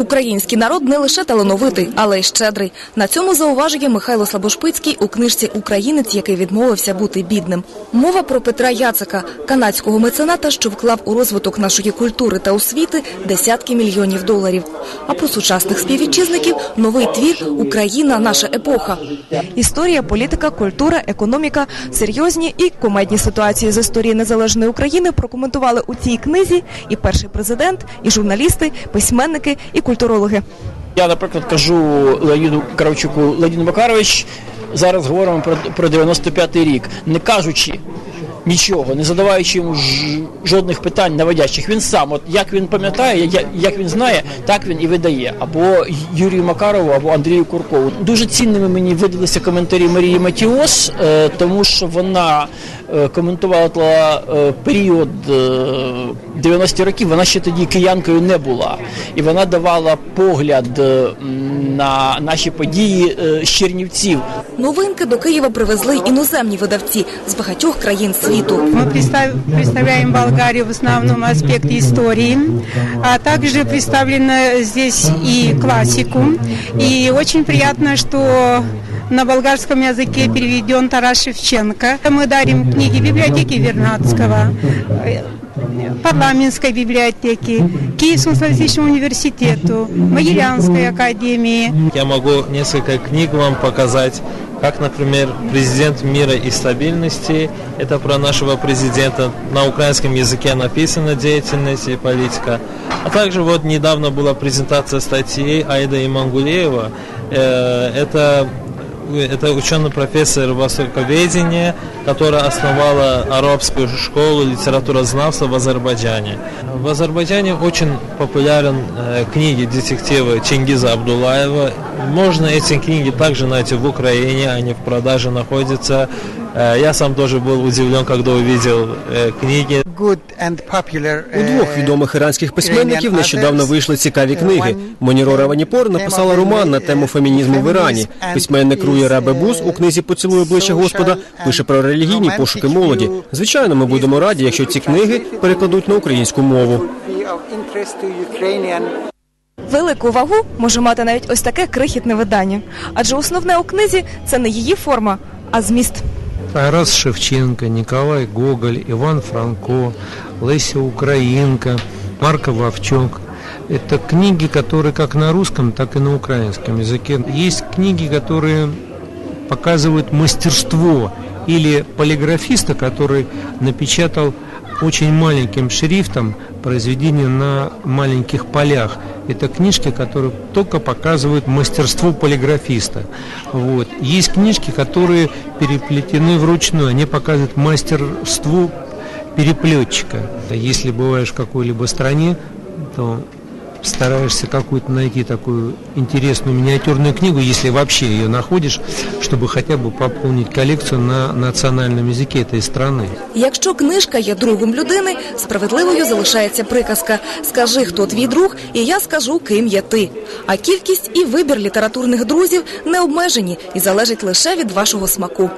Український народ не лише талановитий, але й щедрий. На цьому зауважує Михайло Слабошпицький у книжці Українець, який відмовився бути бідним. Мова про Петра Яцика, канадського мецената, що вклав у розвиток нашої культури та освіти десятки мільйонів доларів. А про сучасних співвітчизників новий твір Україна наша епоха. Історія, політика, культура, економіка, серйозні і комедні ситуації з історії незалежної України прокоментували у цій книзі і перший президент, і журналісти, письменники, і культурологи. Я, наприклад, кажу Леоніду Кравчуку, Леонід Макарович, зараз говоримо про, про 95-й рік, не кажучи нічого, не задаваючи йому жодних питань наводящих. Він сам, от як він пам'ятає, як він знає, так він і видає. Або Юрію Макарову, або Андрію Куркову. Дуже цінними мені видалися коментарі Марії Матіос, е, тому що вона е, коментувала е, період е, 90-ті років. Вона ще тоді киянкою не була, і вона давала погляд на наші події з Чернівців. Новинки до Києва привезли й іноземні видавці з багатьох країн світу. Мы представ- представляем Болгарию в основном аспекте истории, а также представлена здесь и классику. И очень приятно, что на болгарском языке переведен Тарас Шевченко. Мы дарим книги библиотеки Вернадского, э, парламентской библиотеки, Киевскому статистическому университету, Могилянской академии. Я могу несколько книг вам показать, как, например, «Президент мира и стабильности». Это про нашего президента. На украинском языке написана деятельность и политика. А также вот недавно была презентация статьи Айда Имангулеева. Э, Это это ученый-профессор востоковедения, которая основала арабскую школу литературознавства в Азербайджане. В Азербайджане очень популярен э, книги детектива Чингиза Абдулаева. Можно эти книги также найти в Украине, они в продаже находятся. Э, я сам тоже был удивлен, когда увидел э, книги. good and popular, У двох е, відомих іранських письменників Iranian нещодавно authors. вийшли цікаві Е, книги. one Монірора Ваніпор написала роман на тему фемінізму в Ірані. and Письменник Руї is, Рабебус у книзі «Поцілуй обличчя Господа» social пише and про релігійні пошуки romantic молоді. view Звичайно, ми будемо раді, якщо ці книги перекладуть на українську мову. be of interest to Ukrainian Велику вагу може мати навіть ось таке крихітне видання, адже основне у книзі це не її форма, а зміст. Тарас Шевченко, Николай Гоголь, Иван Франко, Леся Украинка, Марко Вовчок. Это книги, которые как на русском, так и на украинском языке. Есть книги, которые показывают мастерство или полиграфиста, который напечатал очень маленьким шрифтом произведение на маленьких полях. Это книжки, которые только показывают мастерство полиграфиста. Вот. Есть книжки, которые переплетены вручную, они показывают мастерство переплетчика. Если бываешь в какой-либо стране, то стараешься какую-то найти такую интересную миниатюрную книгу, если вообще ее находишь, чтобы хотя бы пополнить коллекцию на национальном языке этой страны. Якщо книжка є другом людини, справедливою залишається приказка «Скажи, хто твій друг, і я скажу, ким є ти». А кількість і вибір літературних друзів не обмежені і залежить лише від вашого смаку.